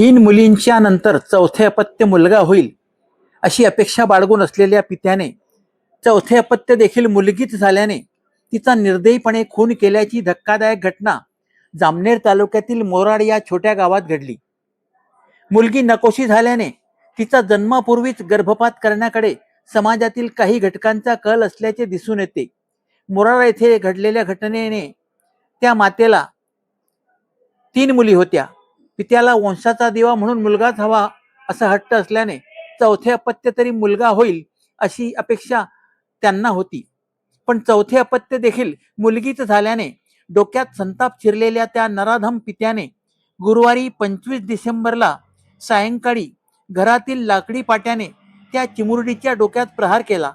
तीन मुलींच्या नंतर चौथे अपत्य मुलगा होईल अशी अपेक्षा बाळगून असलेल्या पित्याने चौथे अपत्य देखील मुलगीच झाल्याने तिचा निर्दयीपणे खून केल्याची धक्कादायक घटना जामनेर तालुक्यातील मोराड या छोट्या गावात घडली. मुलगी नकोशी झाल्याने तिचा जन्मापूर्वीच गर्भपात करण्याकडे समाजातील काही घटकांचा कल असल्याचे दिसून येते. मोराड येथे घडलेल्या घटनेने त्या मातेला तीन मुली होत्या. पित्याला वंशाचा दिवा म्हणून मुलगाच हवा असा हट्ट असल्याने चौथे अपत्य तरी मुलगा होईल अशी अपेक्षा त्यांना होती. पण चौथे अपत्य देखील मुलगीच झाल्याने डोक्यात संताप चिरलेल्या त्या नराधम पित्याने गुरुवारी पंचवीस डिसेंबरला सायंकाळी घरातील लाकडी पाट्याने त्या चिमुरडीच्या डोक्यात प्रहार केला.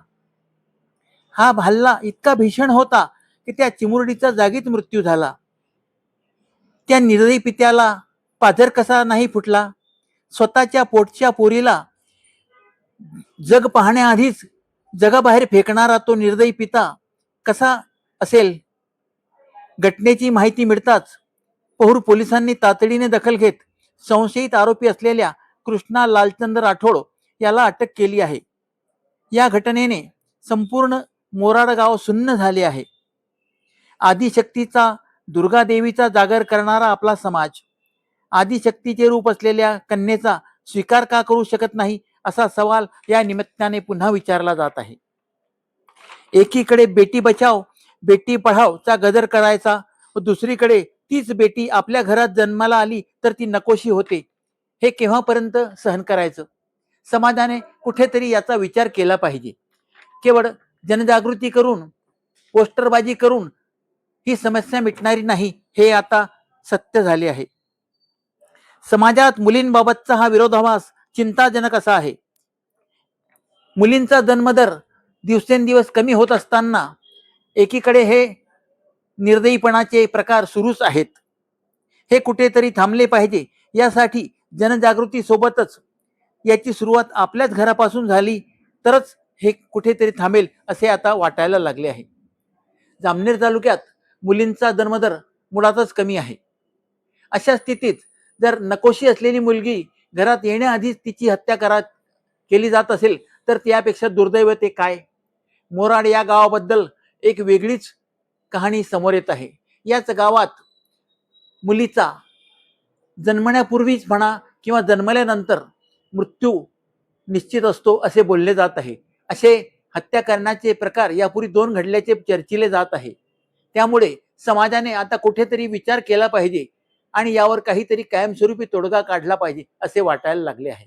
हा हल्ला इतका भीषण होता की त्या चिमुरडीचा जागीच मृत्यू झाला. त्या निर्दयी पित्याला पाझर कसा नाही फुटला? स्वतःच्या पोटच्या पोरीला जग पाहण्याआधीच जगाबाहेर फेकणारा तो निर्दयी पिता कसा असेल? घटनेची माहिती मिळताच पहूर पोलिसांनी तातडीने दखल घेत संशयित आरोपी असलेल्या कृष्णा लालचंद राठोड याला अटक केली आहे. या घटनेने संपूर्ण मोराड गाव सुन्न झाले आहे. आदिशक्तीचा दुर्गादेवीचा जागर करणारा आपला समाज आदिशक्तीचे रूप असलेल्या कन्येचा स्वीकार का करू शकत नाही? असा सवाल या निमित्ताने पुन्हा विचारला जात आहे. एकीकडे बेटी बचाव बेटी पढावचा गदर करायचा व दुसरीकडे तीच बेटी आपल्या घरात जन्माला आली तर ती नकोशी होते. हे केव्हापर्यंत सहन करायचं? समाजाने कुठेतरी याचा विचार केला पाहिजे. केवळ जनजागृती करून पोस्टरबाजी करून ही समस्या मिटणारी नाही हे आता सत्य झाले आहे. समाजात मुलींबाबतचा हा विरोधाभास चिंताजनक असा आहे. मुलींचा जन्मदर दिवसेंदिवस कमी होत असताना एकीकडे हे निर्दयीपणाचे प्रकार सुरूच आहेत. हे कुठेतरी थांबले पाहिजे यासाठी जनजागृतीसोबतच याची सुरुवात आपल्याच घरापासून झाली तरच हे कुठेतरी थांबेल असे आता वाटायला लागले आहे. जामनेर तालुक्यात मुलींचा जन्मदर मुळातच कमी आहे. अशा स्थितीत जर नकोशी असलेली मुलगी घरात येण्याआधीच तिची हत्या करा केली जात असेल तर त्यापेक्षा दुर्दैव ते काय? मोराड या गावाबद्दल एक वेगळीच कहाणी समोर येत आहे. याच गावात मुलीचा जन्मण्यापूर्वीच म्हणा किंवा जन्मल्यानंतर मृत्यू निश्चित असतो असे बोलले जात आहे. असे हत्या करण्याचे प्रकार यापूर्वी दोन घडल्याचे चर्चिले जात आहे. त्यामुळे समाजाने आता कुठेतरी विचार केला पाहिजे. आणि यावर काहीतरी कायमस्वरूपी तोडगा काढला पाहिजे असे वाटायला लागले आहे.